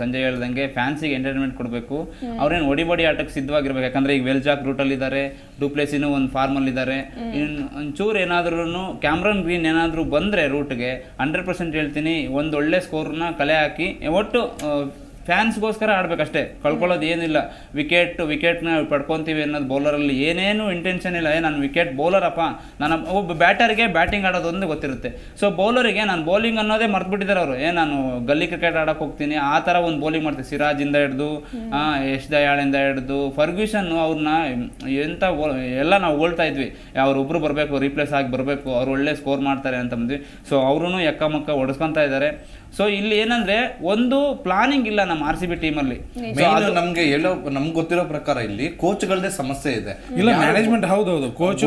ಸಂಜೆ ಹೇಳ್ದಂಗೆ ಫ್ಯಾನ್ಸಿಗೆ ಎಂಟರ್ಟೈನ್ಮೆಂಟ್ ಕೊಡಬೇಕು. ಅವ್ರೇನು ಒಡಿ ಬಡಿ ಆಟಕ್ಕೆ ಸಿದ್ಧವಾಗಿರ್ಬೇಕು. ಯಾಕಂದ್ರೆ ಈಗ ವೆಲ್ಜಾಕ್ ರೂಟಲ್ಲಿ ಇದ್ದಾರೆ ಡೂಪ್ಲೇಸಿನೂ ಒಂದು ಫಾರ್ಮಲ್ಲಿ ಇದ್ದಾರೆ ಇದಾರೆ. ಒಂಚೂರು ಏನಾದ್ರೂ ಕ್ಯಾಮ್ರನ್ ಗ್ರೀನ್ ಏನಾದರೂ ಬಂದರೆ ರೂಟ್ಗೆ ಹಂಡ್ರೆಡ್ ಪರ್ಸೆಂಟ್ ಹೇಳ್ತೀನಿ ಒಂದು ಒಳ್ಳೆ ಸ್ಕೋರ್ನ ಕಲೆ ಹಾಕಿ ಒಟ್ಟು ಫ್ಯಾನ್ಸ್ಗೋಸ್ಕರ ಆಡಬೇಕಷ್ಟೇ. ಕಳ್ಕೊಳ್ಳೋದು ಏನಿಲ್ಲ. ವಿಕೆಟ್ ವಿಕೆಟ್ನ ಪಡ್ಕೊತೀವಿ ಅನ್ನೋದು ಬೌಲರಲ್ಲಿ ಏನೇನು ಇಂಟೆನ್ಷನ್ ಇಲ್ಲ. ಏ ನಾನು ವಿಕೆಟ್ ಬೌಲರಪ್ಪ ನಾನು ಒಬ್ಬ ಬ್ಯಾಟರ್ಗೆ ಬ್ಯಾಟಿಂಗ್ ಆಡೋದೊಂದು ಗೊತ್ತಿರುತ್ತೆ. ಸೊ ಬೌಲರಿಗೆ ನಾನು ಬೌಲಿಂಗ್ ಅನ್ನೋದೇ ಮರ್ತ್ಬಿಟ್ಟಿದ್ದಾರೆ ಅವರು. ಏ ನಾನು ಗಲ್ಲಿ ಕ್ರಿಕೆಟ್ ಆಡೋಕೆ ಹೋಗ್ತೀನಿ. ಆ ಥರ ಒಂದು ಬೌಲಿಂಗ್ ಮಾಡ್ತೀನಿ. ಸಿರಾಜಿಂದ ಹಿಡ್ದು ಯಶ್ ದಯಾಳಿಂದ ಹಿಡ್ದು ಫರ್ಗ್ಯೂಷನ್ನು ಅವ್ರನ್ನ ಎಂಥ ಎಲ್ಲ ನಾವು ಹೋಳ್ತಾ ಇದ್ವಿ. ಅವ್ರೊಬ್ರು ಬರಬೇಕು ರೀಪ್ಲೇಸ್ ಆಗಿ ಬರಬೇಕು. ಅವ್ರು ಒಳ್ಳೆ ಸ್ಕೋರ್ ಮಾಡ್ತಾರೆ ಅಂತ ಬಂದ್ವಿ. ಸೊ ಅವರು ಎಕ್ಕಮಕ್ಕ ಹೊಡೆಸ್ಕೊತಾ ಇದ್ದಾರೆ ಸೊ ಇಲ್ಲಿ ಏನಂದ್ರೆ ಒಂದು ಪ್ಲಾನಿಂಗ್ ಇಲ್ಲ ನಮ್ಮ ಆರ್ ಸಿ ಬಿ ಟೀಮಲ್ಲಿ ಅಲ್ಲಿ. ನಮ್ಗೆ ಹೇಳೋ ನಮ್ಗೆ ಗೊತ್ತಿರೋ ಪ್ರಕಾರ ಇಲ್ಲಿ ಕೋಚ್ಗಳದೇ ಸಮಸ್ಯೆ ಇದೆ. ಇಲ್ಲ ಮ್ಯಾನೇಜ್ಮೆಂಟ್ ಹೌದೌದು. ಕೋಚ್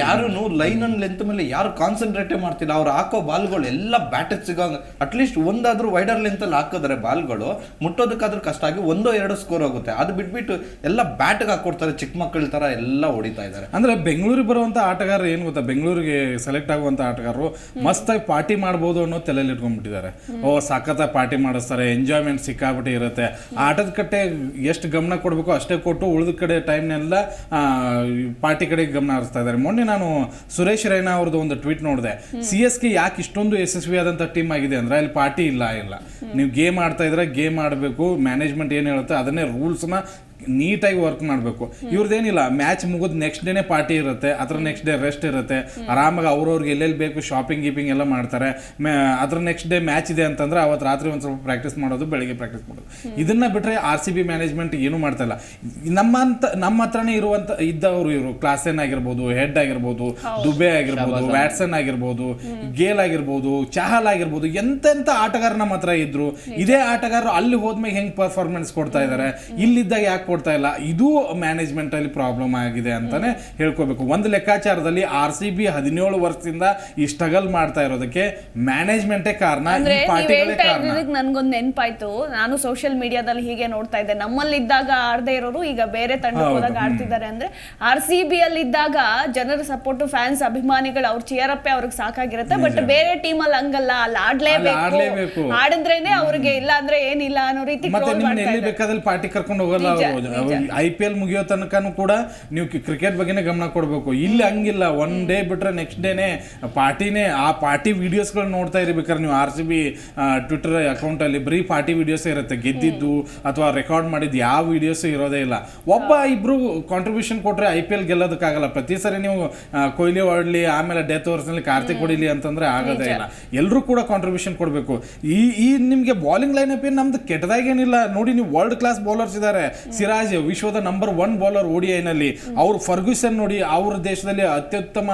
ಯಾರು ಲೈನ್ ಅನ್ ಲೆಂತ್ ಮೇಲೆ ಯಾರು ಕಾನ್ಸಂಟ್ರೇಟೇ ಮಾಡ್ತಿಲ್ಲ ಅವ್ರು ಹಾಕೋ ಬಾಲ್ಗಳು ಎಲ್ಲ ಬ್ಯಾಟರ್ ಸಿಗೋ ಅಟ್ಲೀಸ್ಟ್ ಒಂದಾದ್ರೂ ವೈಡರ್ ಲೆಂತ್ ಅಲ್ಲಿ ಹಾಕಿದ್ರೆ ಬಾಲ್ಗಳು ಮುಟ್ಟೋದಕ್ಕಾದ್ರೂ ಕಷ್ಟ ಆಗಿ ಒಂದೋ ಎರಡು ಸ್ಕೋರ್ ಆಗುತ್ತೆ ಅದು ಬಿಟ್ಬಿಟ್ಟು ಎಲ್ಲ ಬ್ಯಾಟ್ಗೆ ಹಾಕೊಡ್ತಾರೆ ಚಿಕ್ಕ ಮಕ್ಕಳ ತರ ಎಲ್ಲ ಹೊಡಿತಾ ಇದ್ದಾರೆ. ಅಂದ್ರೆ ಬೆಂಗಳೂರಿಗೆ ಬರುವಂತ ಆಟಗಾರ ಏನ್ ಗೊತ್ತಾ? ಬೆಂಗಳೂರಿಗೆ ಸೆಲೆಕ್ಟ್ ಆಗುವಂತ ಆಟಗಾರರು ಮಸ್ತಾಗಿ ಪಾರ್ಟಿ ಮಾಡ್ಬೋದು ಅನ್ನೋ ತಲೆಯಲ್ಲಿ ಇಟ್ಕೊಂಡ್ಬಿಟ್ಟಿದ್ದಾರೆ. ಓ ಸಖತ್ತ ಪಾರ್ಟಿ ಮಾಡಿಸ್ತಾರೆ ಎಂಜಾಯ್ಮೆಂಟ್ ಸಿಕ್ಕಾಬಿಟ್ಟು ಇರುತ್ತೆ. ಆಟದ ಕಟ್ಟೆ ಎಷ್ಟು ಗಮನ ಕೊಡಬೇಕು ಅಷ್ಟೇ ಕೊಟ್ಟು ಉಳಿದ ಕಡೆ ಟೈಮ್ನೆಲ್ಲ ಪಾರ್ಟಿ ಕಡೆ ಗಮನ ಹರಿಸ್ತಾ ಇದ್ದಾರೆ. ಮೊನ್ನೆ ನಾನು ಸುರೇಶ್ ರೈನಾ ಅವ್ರದ್ದು ಒಂದು ಟ್ವೀಟ್ ನೋಡಿದೆ. ಸಿ ಎಸ್ ಕೆ ಯಾಕೆ ಇಷ್ಟೊಂದು ಯಶಸ್ವಿ ಆದಂಥ ಟೀಮ್ ಆಗಿದೆ ಅಂದ್ರೆ ಅಲ್ಲಿ ಪಾರ್ಟಿ ಇಲ್ಲ ಇಲ್ಲ. ನೀವು ಗೇಮ್ ಆಡ್ತಾ ಇದ್ರೆ ಗೇಮ್ ಆಡಬೇಕು ಮ್ಯಾನೇಜ್ಮೆಂಟ್ ಏನು ಹೇಳುತ್ತೆ ಅದನ್ನೇ ರೂಲ್ಸ್ನ ನೀಟಾಗಿ ವರ್ಕ್ ಮಾಡಬೇಕು. ಇವ್ರದ್ದೇನಿಲ್ಲ ಮ್ಯಾಚ್ ಮುಗಿದ ನೆಕ್ಸ್ಟ್ ಡೇನೇ ಪಾರ್ಟಿ ಇರುತ್ತೆ ಅದ್ರ ನೆಕ್ಸ್ಟ್ ಡೇ ರೆಸ್ಟ್ ಇರುತ್ತೆ. ಆರಾಮಾಗಿ ಅವ್ರವ್ರಿಗೆ ಎಲ್ಲೆಲ್ಲಿ ಬೇಕು ಶಾಪಿಂಗ್ ಗೀಪಿಂಗ್ ಎಲ್ಲ ಮಾಡ್ತಾರೆ. ಮ್ಯಾ- ಅದ್ರ ನೆಕ್ಸ್ಟ್ ಡೇ ಮ್ಯಾಚ್ ಇದೆ ಅಂತಂದ್ರೆ ಅವತ್ತು ರಾತ್ರಿ ಒಂದು ಸ್ವಲ್ಪ ಪ್ರಾಕ್ಟೀಸ್ ಮಾಡೋದು ಬೆಳಗ್ಗೆ ಪ್ರಾಕ್ಟೀಸ್ ಮಾಡೋದು. ಇದನ್ನ ಬಿಟ್ಟರೆ ಆರ್ ಸಿ ಬಿ ಮ್ಯಾನೇಜ್ಮೆಂಟ್ ಏನು ಮಾಡ್ತಾ ಇಲ್ಲ. ನಮ್ಮಂತ ನಮ್ಮ ಹತ್ರನೇ ಇರುವಂತ ಇದ್ದವರು ಇವರು. ಕ್ಲಾಸೆನ್ ಆಗಿರ್ಬೋದು ಹೆಡ್ ಆಗಿರ್ಬೋದು ದುಬೆ ಆಗಿರ್ಬೋದು ವ್ಯಾಟ್ಸನ್ ಆಗಿರ್ಬೋದು ಗೇಲ್ ಆಗಿರ್ಬೋದು ಚಹಲ್ ಆಗಿರ್ಬೋದು ಎಂತೆಂತ ಆಟಗಾರ ನಮ್ಮ ಹತ್ರ ಇದ್ರು. ಇದೇ ಆಟಗಾರರು ಅಲ್ಲಿ ಹೋದ್ಮೇಲೆ ಹೆಂಗ್ ಪರ್ಫಾರ್ಮೆನ್ಸ್ ಕೊಡ್ತಾ ಇದ್ದಾರೆ ಇಲ್ಲಿದ್ದಾಗ ಯಾಕೆ ಕೊಡ್ತಾ ಇಲ್ಲ. ಇದು ಮ್ಯಾನೇಜ್ಮೆಂಟ್ ಅಲ್ಲಿ ಪ್ರಾಬ್ಲಮ್ ಆಗಿದೆ ಅಂತಾನೆ ಹೇಳ್ಕೋಬೇಕು. ಒಂದು ಲೆಕ್ಕಾಚಾರದಲ್ಲಿ ಆರ್ ಸಿ ಬಿ ಹದಿನೇಳು ವರ್ಷದಿಂದ ಈ ಸ್ಟ್ರಗಲ್ ಮಾಡ್ತಾ ಇರೋದಕ್ಕೆ ಮ್ಯಾನೇಜ್ಮೆಂಟೇ ಕಾರಣ ನನ್ಗೊಂದು ನೆನಪಾಯ್ತು. ನಾನು ಸೋಷಿಯಲ್ ಮೀಡಿಯಾದಲ್ಲಿ ಹೀಗೆ ನೋಡ್ತಾ ಇದ್ದೆ. ನಮ್ಮಲ್ಲಿ ಇದ್ದಾಗ ಆಡದೆ ಇರೋರು ಈಗ ಬೇರೆ ತಂಡಕ್ಕೆ ಹೋದಾಗ ಆಡ್ತಿದ್ದಾರೆ ಅಂದ್ರೆ ಆರ್ ಸಿ ಬಿ ಅಲ್ಲಿ ಇದ್ದಾಗ ಜನರ ಸಪೋರ್ಟ್ ಫ್ಯಾನ್ಸ್ ಅಭಿಮಾನಿಗಳು ಅವ್ರ ಚಿಯರ್ ಅಪ್ಪೆ ಅವ್ರಿಗೆ ಸಾಕಾಗಿರುತ್ತೆ. ಬಟ್ ಬೇರೆ ಟೀಮ್ ಅಲ್ಲಿ ಹಂಗಲ್ಲ. ಅಲ್ಲಿ ಆಡ್ಲೇಬೇಕು. ಆಡಿದ್ರೇನೆ ಅವ್ರಿಗೆ ಇಲ್ಲ ಅಂದ್ರೆ ಏನಿಲ್ಲ ಅನ್ನೋ ರೀತಿ ಪಾರ್ಟಿ ಕರ್ಕೊಂಡು ಹೋಗಲ್ಲ ಅವರು ಐ ಪಿ ಎಲ್ ಮುಗಿಯೋ ತನಕನೂ ಕೂಡ ನೀವು ಕ್ರಿಕೆಟ್ ಬಗ್ಗೆನೇ ಗಮನ ಕೊಡಬೇಕು. ಇಲ್ಲಿ ಹಂಗಿಲ್ಲ. ಒನ್ ಡೇ ಬಿಟ್ರೆ ನೆಕ್ಸ್ಟ್ ಡೇನೆ ಪಾರ್ಟಿನೇ ಆ ಪಾರ್ಟಿ ವಿಡಿಯೋಸ್ಗಳು ನೋಡ್ತಾ ಇರಬೇಕಾದ್ರೆ ನೀವು R C B twitter account ಅಲ್ಲಿ ಬರೀ ಪಾರ್ಟಿ ವಿಡಿಯೋಸ್ ಇರುತ್ತೆ. ಗೆದ್ದಿದ್ದು ಅಥವಾ ರೆಕಾರ್ಡ್ ಮಾಡಿದ್ದು ಯಾವ ವಿಡಿಯೋಸ್ ಇರೋದೇ ಇಲ್ಲ. ಒಬ್ಬ ಇಬ್ರು ಕಾಂಟ್ರಿಬ್ಯೂಷನ್ ಕೊಟ್ರೆ ಐ ಪಿ ಎಲ್ ಗೆಲ್ಲೋದಕ್ಕಾಗಲ್ಲ. ಪ್ರತಿ ಸರಿ ನೀವು ಕೊಹ್ಲಿ ಹೊಡ್ಲಿ ಆಮೇಲೆ ಡೆತ್ ಓವರ್ಸ್ನಲ್ಲಿ ಕಾರ್ತಿಕ್ ಹೊಡಿಲಿ ಅಂತಂದ್ರೆ ಆಗೋದೇ ಇಲ್ಲ. ಎಲ್ಲರೂ ಕೂಡ ಕಾಂಟ್ರಿಬ್ಯೂಷನ್ ಕೊಡಬೇಕು. ಈ ಈ ನಿಮಗೆ ಬಾಲಿಂಗ್ ಲೈನ್ ಅಪ್ ಏನು ನಮ್ದು ಕೆಟ್ಟದಾಗೇನಿಲ್ಲ. ನೋಡಿ ನೀವು ವರ್ಲ್ಡ್ ಕ್ಲಾಸ್ ಬೌಲರ್ಸ್ ಇದ್ದಾರೆ ಸಿರಾಜ್ ವಿಶ್ವದ ನಂಬರ್ ಒನ್ ಬೌಲರ್ನಲ್ಲಿ ಅವ್ರು ಫರ್ಗ್ಯೂಸನ್ ನೋಡಿ ಅವ್ರ ದೇಶದಲ್ಲಿ ಅತ್ಯುತ್ತಮ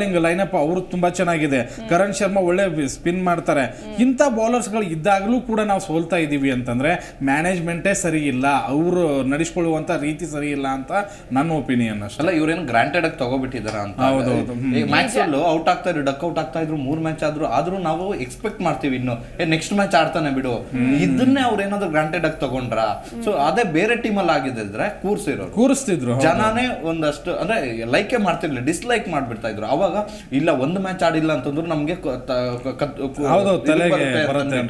ಲೈನ್ ಲೈನಪ್ ಅವರು ತುಂಬಾ ಚೆನ್ನಾಗಿದೆ. ಕರಣ್ ಶರ್ಮಾ ಒಳ್ಳೆ ಸ್ಪಿನ್ ಮಾಡ್ತಾರೆ. ಇಂಥ ಬೌಲರ್ಸ್ಗಳು ಇದ್ದಾಗಲೂ ಕೂಡ ನಾವು ಸೋಲ್ತಾ ಇದ್ದೀವಿ ಅಂತಂದ್ರೆ ಮ್ಯಾನೇಜ್ಮೆಂಟೇ ಸರಿ ಇಲ್ಲ. ಅವರು ನಡೆಸ್ಕೊಳ್ಳುವಂತ ರೀತಿ ಸರಿ ಇಲ್ಲ ಅಂತ ನನ್ನ ಒಪಿನಿಯನ್ ಅಷ್ಟೇ. ಅಲ್ಲ ಇವ್ರೇನು ಗ್ರಾಂಟೆಡ್ ಆಗಿ ತಗೋಬಿಟ್ಟಿದಾರ ಅಂತ. ಹೌದು, ಹೌದು. ಈ ಮ್ಯಾಚ್ ಅಲ್ಲೂ ಔಟ್ ಆಗ್ತಾ ಇದ್ರು ಡಕ್ ಔಟ್ ಆಗ್ತಾ ಇದ್ರು ಮೂರ್ ಮ್ಯಾಚ್ ಆದ್ರೂ ಆದ್ರೂ ನಾವು ಎಕ್ಸ್ಪೆಕ್ಟ್ ಮಾಡ್ತೀವಿ ಇನ್ನು. ಏ ನೆಕ್ಸ್ಟ್ ಮ್ಯಾಚ್ ಆಡ್ತಾನೆ ಬಿಡು. ಇದನ್ನೇ ಅವ್ರ ಏನಾದ್ರು ಗ್ರಾಂಟೆಡ್ ಆಗಿ ತಗೊಂಡ್ರ? ಸೊ ಅದೇ ಬೇರೆ ಟೀಮ್ ಅಲ್ಲಿ ಆಗಿದ್ರೆ ಕೂರ್ಸಿರೋರು. ಕೂರಿಸ್ತಿದ್ರು. ಜನನೇ ಒಂದಷ್ಟು ಅಂದ್ರೆ ಲೈಕೆ ಮಾಡ್ತಿರ್ಲಿಲ್ಲ ಡಿಸ್ಲೈಕ್ ಮಾಡ್ಬಿಡ್ತಾ ಇದ್ರು. ಅವಾಗ ಇಲ್ಲ ಒಂದು ಮ್ಯಾಚ್ ಆಡಿಲ್ಲ ಅಂತಂದ್ರು ನಮ್ಗೆ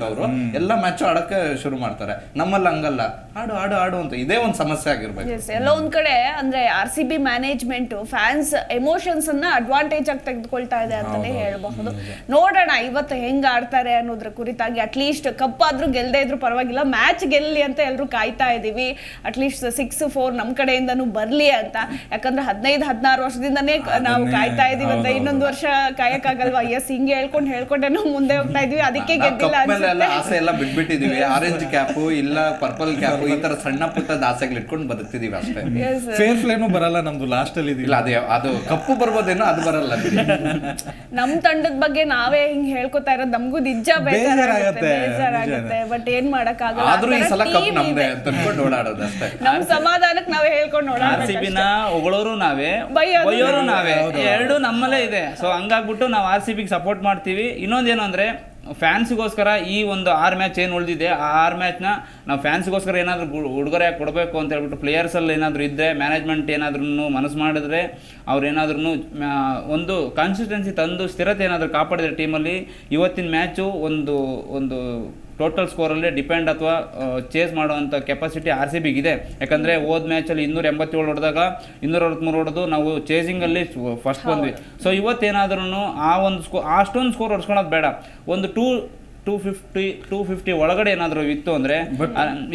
ಅವ್ರು ಎಲ್ಲ ಮ್ಯಾಚ್ ಆಡಕ್ಕೆ ಶುರು ಮಾಡ್ತಾರೆ. ನಮ್ಮಲ್ಲಿ ಹಂಗಲ್ಲ. ಆಡು ಆಡು ಆಡು ಅಂತ. ಇದೇ ಒಂದು ಸಮಸ್ಯೆ ಆಗಿರ್ಬೇಕು. ಎಲ್ಲ ಎಲ್ಲೋ ಒಂದ್ ಕಡೆ ಅಂದ್ರೆ R C B management fans emotions ಅನ್ನ ಅಡ್ವಾಂಟೇಜ್ ಆಗಿ ತೆಗೆದುಕೊಳ್ತಾ ಇದೆ ಅಂತಾನೆ ಹೇಳ್ಬಹುದು. ನೋಡೋಣ ಇವತ್ತು ಹೆಂಗ್ ಆಡ್ತಾರೆ ಅನ್ನೋದ್ರ ಕುರಿತಾಗಿ ಅಟ್ಲೀಸ್ಟ್ ಕಪ್ ಆದ್ರೂ ಗೆಲ್ದೇ ಇದ್ರು ಪರವಾಗಿಲ್ಲ ಮ್ಯಾಚ್ ಗೆಲ್ಲಿ ಅಂತ ಎಲ್ಲರೂ ಕಾಯ್ತಾ ಇದೀವಿ. ಅಟ್ಲೀಸ್ಟ್ ಸಿಕ್ಸ್ ಫೋರ್ ನಮ್ಮ ಕಡೆಯಿಂದನೂ ಬರಲಿ ಅಂತ. ಯಾಕಂದ್ರೆ ಹದಿನೈದು ಹದಿನಾರು ವರ್ಷದಿಂದನೇ ನಾವು ಕಾಯ್ತಾ ಇದೀವಿ. ಅಂತ ಇನ್ನೊಂದು ವರ್ಷ ಕಾಯಕ್ಕಾಗಲ್ವಾ? ಎಸ್ ಹಿಂಗೆ ಹೇಳ್ಕೊಂಡು ಹೇಳ್ಕೊಂಡೆ ನಾವು ಮುಂದೆ ಹೋಗ್ತಾ ಇದೀವಿ. ಅದಕ್ಕೆ ಗೆದ್ದಿಲ್ಲ ಅನ್ಸುತ್ತೆ. ಆಸೆ ಎಲ್ಲ ಬಿಟ್ಬಿಟ್ಟಿದೀವಿ. ಆರೆಂಜ್ ಕ್ಯಾಪು ಇಲ್ಲ ಪರ್ಪಲ್ ಕ್ಯಾಪು ಈ ತರ ಸಣ್ಣ ಪುಟ್ಟದ ಆಸೆಗಳು ಇಟ್ಕೊಂಡು ಬದುಕ್ತಿದೀವಿ ಅಷ್ಟೇ. ಫೇರ್ ಫ್ಲೇನು ಬರಲ್ಲ ನಮ್ದು ಲಾಸ್ಟ್ ಅಲ್ಲಿ ಇಲ್ಲ ಅದೇ ಅದು ಕಪ್ಪು ಬರ್ಬೋದೇನೋ ಅದು ಬರಲ್ಲ. ನಮ್ ತಂಡದ ಬಗ್ಗೆ ನಾವೇ ಹಿಂಗ್ ಹೇಳ್ಕೊತಾ ಇರೋದು ನಮಗೂ ನಿಜ ಬೇಜಾರಾಗುತ್ತೆ. ಬಟ್ ಏನ್ ಮಾಡಕ್ಕಾಗಲ್ಲ. ಆದ್ರೂ ಈ ಸಲ ಕಪ್ ನಮ್ದೇ. ಅಂತ ಅನ್ಕೊಂಡು ಓಡಾಡೋದು ಅಷ್ಟೇ. ನಮ್ ಸಮಾಧಾನಕ್ಕೆ ನಾವೇ ಹೇಳ್ಕೊಂಡು ಆರ್ ಸಿ ಬಿನ ಹೊಗಳೋರು ನಾವೇ ಬೈಯೋದು ಬೈಯೋರು ನಾವೇ. ಎರಡು ನಮ್ಮಲ್ಲೇ ಇದೆ. ಸೊ ಹಂಗಾಗ್ಬಿಟ್ಟು ನಾವು ಆರ್ ಸಿ ಬಿಗೆ ಸಪೋರ್ಟ್ ಮಾಡ್ತೀವಿ. ಇನ್ನೊಂದೇನು ಅಂದ್ರೆ ಫ್ಯಾನ್ಸ್ಗೋಸ್ಕರ ಈ ಒಂದು ಆರು ಮ್ಯಾಚ್ ಏನು ಉಳಿದಿದೆ ಆ ಆರು ಮ್ಯಾಚ್ನ ನಾವು ಫ್ಯಾನ್ಸ್ಗೋಸ್ಕರ ಏನಾದರೂ ಉಡುಗೊರೆ ಕೊಡಬೇಕು ಅಂತ ಹೇಳ್ಬಿಟ್ಟು ಪ್ಲೇಯರ್ಸಲ್ಲಿ ಏನಾದರೂ ಇದ್ದರೆ ಮ್ಯಾನೇಜ್ಮೆಂಟ್ ಏನಾದ್ರೂ ಮನಸ್ಸು ಮಾಡಿದ್ರೆ ಅವ್ರು ಏನಾದ್ರೂ ಒಂದು ಕನ್ಸಿಸ್ಟೆನ್ಸಿ ತಂದು ಸ್ಥಿರತೆ ಏನಾದರೂ ಕಾಪಾಡಿದ್ರೆ ಟೀಮಲ್ಲಿ ಇವತ್ತಿನ ಮ್ಯಾಚು ಒಂದು ಒಂದು ಟೋಟಲ್ ಸ್ಕೋರಲ್ಲಿ ಡಿಪೆಂಡ್ ಅಥವಾ ಚೇಸ್ ಮಾಡುವಂಥ ಕೆಪಾಸಿಟಿ ಆರ್ ಸಿ ಬಿಗಿದೆ ಯಾಕಂದರೆ ಹೋದ ಮ್ಯಾಚಲ್ಲಿ ಇನ್ನೂರ ಎಂಬತ್ತೇಳು ಹೊಡೆದಾಗ ಇನ್ನೂರ ಅರವತ್ತ್ಮೂರು ಹೊಡೆದು ನಾವು ಚೇಸಿಂಗಲ್ಲಿ ಫಸ್ಟ್ ಬಂದ್ವಿ. ಸೊ ಇವತ್ತೇನಾದ್ರೂ ಆ ಒಂದು ಸ್ಕೋ ಅಷ್ಟೊಂದು ಸ್ಕೋರ್ ಹೊಡ್ಸ್ಕೊಳೋದು ಬೇಡ. ಒಂದು two two fifty two fifty ಒಳಗಡೆ ಏನಾದರೂ ಇತ್ತು ಅಂದರೆ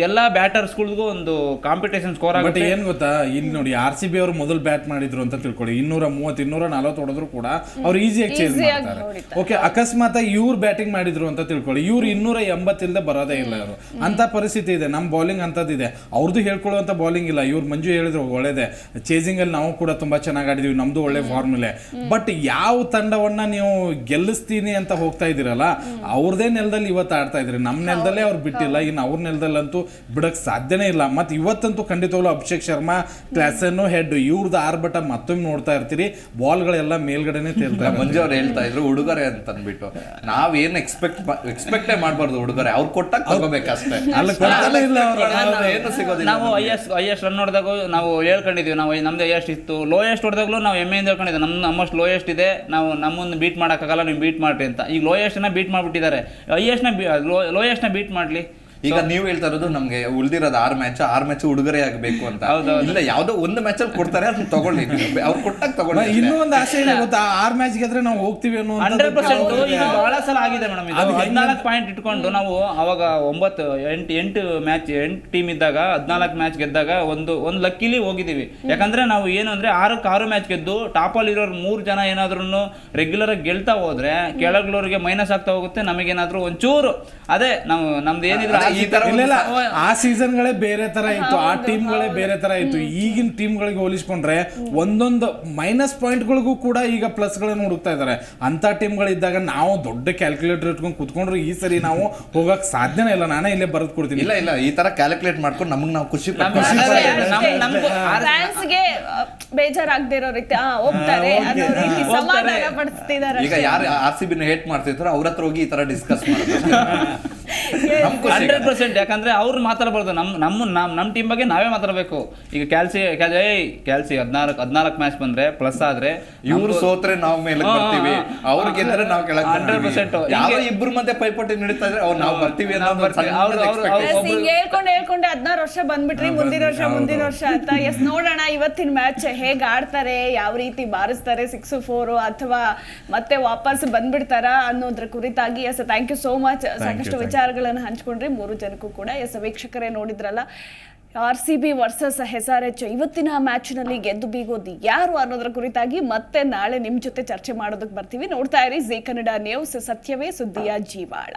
ಎಲ್ಲ ಬ್ಯಾಟರ್ಸ್ಗಳಿಗೂ ಒಂದು ಕಾಂಪಿಟೇಷನ್ ಸ್ಕೋರ್ ಆಗುತ್ತೆ. ಏನು ಗೊತ್ತಾ? ಇಲ್ಲಿ ನೋಡಿ ಆರ್ ಸಿ ಬಿ ಅವರು ಮೊದಲು ಬ್ಯಾಟ್ ಮಾಡಿದ್ರು ಅಂತ ತಿಳ್ಕೊಳ್ಳಿ. ಇನ್ನೂರ ಮೂವತ್ತು ಇನ್ನೂರ ನಲವತ್ತು ಹೊಡೆದ್ರು ಕೂಡ ಅವ್ರು ಈಸಿಯಾಗಿ ಚೇಂಜ್ ಮಾಡ್ತಾರೆ. ಓಕೆ ಅಕಸ್ಮಾತ್ ಇವ್ರು ಬ್ಯಾಟಿಂಗ್ ಮಾಡಿದ್ರು ಅಂತ ತಿಳ್ಕೊಳ್ಳಿ. ಇವ್ರು ಇನ್ನೂರ ಎಂಬತ್ತಿಲ್ಲದೆ ಬರೋದೇ ಇಲ್ಲ ಅವರು ಅಂತ ಪರಿಸ್ಥಿತಿ ಇದೆ. ನಮ್ಮ ಬೌಲಿಂಗ್ ಅಂಥದ್ದಿದೆ. ಅವ್ರದ್ದು ಹೇಳ್ಕೊಳ್ಳುವಂಥ ಬೌಲಿಂಗ್ ಇಲ್ಲ. ಇವ್ರು ಮಂಜು ಹೇಳಿದ್ರು ಒಳ್ಳೇದೆ. ಚೇಸಿಂಗಲ್ಲಿ ನಾವು ಕೂಡ ತುಂಬಾ ಚೆನ್ನಾಗಿ ಆಡಿದೀವಿ. ನಮ್ದು ಒಳ್ಳೆ ಫಾರ್ಮುಲೆ ಬಟ್ ಯಾವ ತಂಡವನ್ನ ನೀವು ಗೆಲ್ಲಿಸ್ತೀನಿ ಅಂತ ಹೋಗ್ತಾ ಇದ್ದೀರಲ್ಲ ಅವ್ರದೇ ನೆಲದಲ್ಲಿ ಇವತ್ತು ಆಡ್ತಾ ಇದ್ರಿ. ನಮ್ಮ ನೆಲದಲ್ಲೇ ಅವ್ರು ಬಿಟ್ಟಿಲ್ಲ. ಇನ್ನು ಅವ್ರ ನೆಲದಲ್ಲಂತೂ ಬಿಡಕ್ಕೆ ಸಾಧ್ಯನೇ ಇಲ್ಲ. ಮತ್ತೆ ಇವತ್ತಂತೂ ಖಂಡಿತವಾಗ್ಲೂ ಅಭಿಷೇಕ್ ಶರ್ಮಾ ಕ್ಲಾಸನ್ನು ಹೆಡ್ ಇವ್ರದ್ದು ಆರ್ಭಟ ಮತ್ತೊಮ್ಮೆ ನೋಡ್ತಾ ಇರ್ತೀರಿ. ಬಾಲ್ಗಳೆಲ್ಲ ಮೇಲ್ಗಡೆನೆ ತೇಲ್ತಾ ಇರುತ್ತೆ. ಮಂಜು ಅವ್ರು ಹೇಳ್ತಾ ಇದ್ರು ಉಡುಗೊರೆ ಅಂತ ಅಂದ್ಬಿಟ್ಟು. ನಾವೇನ್ ಎಕ್ಸ್ಪೆಕ್ಟ್ ಎಕ್ಸ್ಪೆಕ್ಟೇ ಮಾಡಬಾರ್ದು ಉಡುಗೊರೆ. ಅವ್ರು ಕೊಟ್ಟಾಗ ತಗೋಬೇಕಷ್ಟೇ. ಅಲ್ಲ ಕೊಡ್ತಾನೆ ಇಲ್ಲ ಅವ್ರು. ಏನು ಸಿಗೋದಿಲ್ಲ ನಾವು I S I S run ನೋಡಿದಾಗ ನಾವು ಹೇಳ್ಕೊಂಡಿದ್ವಿ. ನಾವು ನಮ್ದು ಎಷ್ಟು ಇತ್ತು. ಲೋಯೆಸ್ಟ್ ಹೊಡೆದಾಗಲೂ ನಾವು ಹೆಮ್ಮೆಯಿಂದ ಹೇಳ್ಕೊಂಡಿದ್ವಿ ನಮ್ಮ ನಮ್ಮಷ್ಟು ಲೋಯೆಸ್ಟ್ ಇದೆ. ನಾವು ನಮ್ಮನ್ನು ಬೀಟ್ ಮಾಡೋಕ್ಕಾಗಲ್ಲ ನೀವು ಬೀಟ್ ಮಾಡ್ರಿ ಅಂತ. ಈಗ ಲೋಯೆಸ್ಟನ್ನ ಬೀಟ್ ಮಾಡಿಬಿಟ್ಟಿದ್ದಾರೆ. ಹೈಯೆಸ್ಟ್ನ ಲೋಯೆಸ್ಟ್ನ ಬೀಟ್ ಮಾಡಲಿ. ಈಗ ನೀವು ಹೇಳ್ತಾ ಇರೋದು ನಮ್ಗೆ ಉಳಿದಿರೋದು ಆರ್ ಮ್ಯಾಚ್ ಆರ್ ಮ್ಯಾಚ್ ಉಡುಗೊರೆ ಆಗ್ಬೇಕು ಅಂತ. ಇಲ್ಲ ಯಾವ್ದೋ ಒಂದು ಮ್ಯಾಚ್ ಅಲ್ಲಿ ಕೊಡ್ತಾರೆ ಅದನ್ನ ತಗೊಳ್ಳಿ. ಅವ್ರು ಕೊಟ್ಟಾಗ ತಗೊಳ್ಳಿ ಇನ್ನೊಂದು ಇನ್ನೂ ಒಂದು ಆಸೆ ಇದೆ ಗೊತ್ತಾ? ಆರ್ ಮ್ಯಾಚ್ ಗೆದ್ರೆ ನಾವು ಹೋಗ್ತೀವಿ ಅನ್ನೋ ಹಂಡ್ರೆಡ್ ಪರ್ಸೆಂಟ್. ಬಹಳ ಸಲ ಆಗಿದೆ ಮೇಡಮ್ ಇದು. ಹದಿನಾಲ್ಕು ಪಾಯಿಂಟ್ ಇಟ್ಕೊಂಡು ನಾವು ಅವಾಗ ಒಂಬತ್ತು ಎಂಟು ಎಂಟು ಮ್ಯಾಚ್ ಎಂಟು ಟೀಮ್ ಇದ್ದಾಗ ಹದಿನಾಲ್ಕು ಮ್ಯಾಚ್ ಗೆದ್ದಾಗ ಒಂದು ಒಂದು ಲಕ್ಕಿಲಿ ಹೋಗಿದ್ದೀವಿ. ಯಾಕಂದ್ರೆ ನಾವು ಏನು ಅಂದ್ರೆ ಆರಕ್ಕೆ ಆರು ಮ್ಯಾಚ್ ಗೆದ್ದು ಟಾಪಲ್ಲಿ ಇರೋರು ಮೂರು ಜನ ಏನಾದ್ರೂ ರೆಗ್ಯುಲರ್ ಆಗಿ ಗೆಲ್ತಾ ಹೋದ್ರೆ ಕೆಳಗ್ಳೋರಿಗೆ ಮೈನಸ್ ಆಗ್ತಾ ಹೋಗುತ್ತೆ ನಮಗೇನಾದ್ರೂ ಒಂಚೂರು. ಅದೇ ನಾವು ನಮ್ದು ಏನಿದ್ರು ಈ ತರ ಇಲ್ಲ ಆ ಸೀಸನ್ಗಳೇ ಬೇರೆ ತರ ಇತ್ತು. ಆ ಟೀಮ್ಗಳೇ ಬೇರೆ ತರ ಇತ್ತು. ಈಗಿನ ಟೀಮ್ಗಳಿಗೆ ಹೋಲಿಸ್ಕೊಂಡ್ರೆ ಒಂದೊಂದು ಮೈನಸ್ ಪಾಯಿಂಟ್ಗಳಿಗೂ ಕೂಡ ಈಗ ಪ್ಲಸ್ಗಳನ್ನು ಹುಡುಕ್ತಾ ಇದ್ದಾರೆ. ಅಂತ ಟೀಮ್ಗಳಿದ್ದಾಗ ನಾವು ದೊಡ್ಡ ಕ್ಯಾಲ್ಕುಲೇಟರ್ ಇಟ್ಕೊಂಡು ಕುತ್ಕೊಂಡ್ರೆ ಈ ಸರಿ ನಾವು ಹೋಗಕ್ ಸಾಧ್ಯನೇ ಇಲ್ಲ. ನಾನೇ ಇಲ್ಲೇ ಬರೆದು ಕೊಡ್ತೀನಿ. ಇಲ್ಲ ಇಲ್ಲ. ಈ ತರ ಕ್ಯಾಲ್ಕುಲೇಟ್ ಮಾಡ್ಕೊಂಡು ನಮಗ್ ನಾವು ಖುಷಿ ಫ್ಯಾನ್ಸ್ಗೆ ಬೇಜಾರಾಗದೇ ಇರೋ ರೀತಿ ಹೋಗ್ತಾರೆ ಸಮಾಧಾನ ಪಡಿಸ್ತಿದ್ದಾರೆ ಈಗ ಯಾರು ಆರ್ ಸಿ ಬಿನ ಹೇಟ್ ಮಾಡ್ತಿದ್ರು ಅವ್ರ ಹತ್ರ ಹೋಗಿ ಈ ತರ ಡಿಸ್ಕಸ್ ಖುಷಿ [LAUGHS] [LAUGHS] ಹಂಡ್ರೆಡ್ ಪರ್ಸೆಂಟ್ ಯಾಕಂದ್ರೆ ಅವ್ರು ಮಾತಾಡಬಾರ್ದು. ನಮ್ ನಮ್ಮ ನಮ್ಮ ನಮ್ಮ ಟೀಮ್ ಬಗ್ಗೆ ನಾವೇ ಮಾತಾಡಬೇಕು. ಈಗ ಕ್ಯಾಲ್ಸಿ ಕ್ಯಾಲ್- ಏಯ್ ಕ್ಯಾಲ್ಸಿ ಹದಿನಾಲ್ಕು ಹದಿನಾಲ್ಕು ಮ್ಯಾಚ್ ಬಂದ್ರೆ ಪ್ಲಸ್ ಆದ್ರೆ ಇವ್ರು ಸೋತ್ರೆ ನಾವು ಮೇಲೆ ಬರ್ತೀವಿ. ಅವ್ರು ಗೆದ್ರೆ ನಾವು ಕೆಳಗೆ 100% ಯಾವ ಹಿಂಗೆ- ಇಬ್ರು ಮಧ್ಯೆ ಪೈಪೋಟಿ ನಡೀತಾ ಇದ್ರೆ ಅವ್ರು ನಾವು ಬರ್ತೀವಿ ಹೇಳ್ಕೊಂಡು ಹೇಳ್ಕೊಂಡು ಹದಿನಾರು ವರ್ಷ ಬಂದ್ಬಿಟ್ರಿ ಮುಂದಿನ ವರ್ಷ ಮುಂದಿನ ವರ್ಷ ಅಂತ. ಎಸ್ ನೋಡೋಣ ಇವತ್ತಿನ ಮ್ಯಾಚ್ ಹೇಗ್ ಆಡ್ತಾರೆ ಯಾವ ರೀತಿ ಬಾರಿಸ್ತಾರೆ ಸಿಕ್ಸ್ ಫೋರ್ ಅಥವಾ ಮತ್ತೆ ವಾಪಸ್ ಬಂದ್ಬಿಡ್ತಾರ ಅನ್ನೋದ್ರ ಕುರಿತಾಗಿ. Yes thank you so much ಸಾಕಷ್ಟು ವಿಚಾರಗಳನ್ನು ಹಂಚ್ಕೊಂಡ್ರೆ ಮೂರು ಜನಕ್ಕೂ ಕೂಡ. ಎಸ್, ವೀಕ್ಷಕರೇ ನೋಡಿದ್ರಲ್ಲ, R C B versus S R H ಇವತ್ತಿನ ಮ್ಯಾಚ್ನಲ್ಲಿ ಗೆದ್ದು ಬೀಗೋದು ಯಾರು ಅನ್ನೋದ್ರ ಕುರಿತಾಗಿ ಮತ್ತೆ ನಾಳೆ ನಿಮ್ಮ ಜೊತೆ ಚರ್ಚೆ ಮಾಡೋದಕ್ಕೆ ಬರ್ತೀವಿ. ನೋಡ್ತಾ ಇರಿ, ಜೀ ಕನ್ನಡ ನ್ಯೂಸ್, ಸತ್ಯವೇ ಸುದ್ದಿಯ ಜೀವಾಳ.